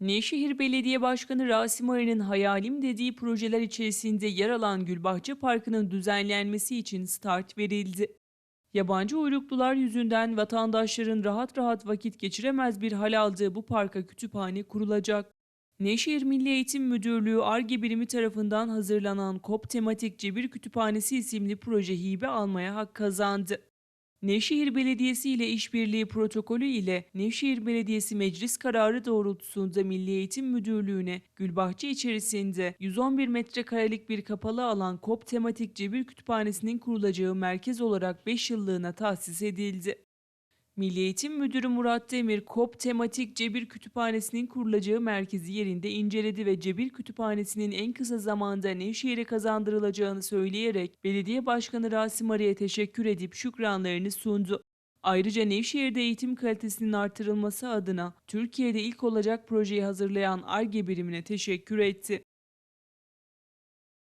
Nevşehir Belediye Başkanı Rasim Arı'nın hayalim dediği projeler içerisinde yer alan Gülbahçe Parkı'nın düzenlenmesi için start verildi. Yabancı uyruklular yüzünden vatandaşların rahat rahat vakit geçiremez bir hal aldığı bu parka kütüphane kurulacak. Nevşehir Milli Eğitim Müdürlüğü ARGE birimi tarafından hazırlanan KOP Tematik Cebir Kütüphanesi isimli proje hibe almaya hak kazandı. Nevşehir Belediyesi ile işbirliği protokolü ile Nevşehir Belediyesi meclis kararı doğrultusunda Milli Eğitim Müdürlüğü'ne Gülbahçe içerisinde 111 metrekarelik bir kapalı alan KOP tematik cebir kütüphanesinin kurulacağı merkez olarak 5 yıllığına tahsis edildi. Milli Eğitim Müdürü Murat Demir, KOP tematik cebir kütüphanesinin kurulacağı merkezi yerinde inceledi ve cebir kütüphanesinin en kısa zamanda Nevşehir'e kazandırılacağını söyleyerek Belediye Başkanı Rasim Arı'ya teşekkür edip şükranlarını sundu. Ayrıca Nevşehir'de eğitim kalitesinin artırılması adına Türkiye'de ilk olacak projeyi hazırlayan ARGE birimine teşekkür etti.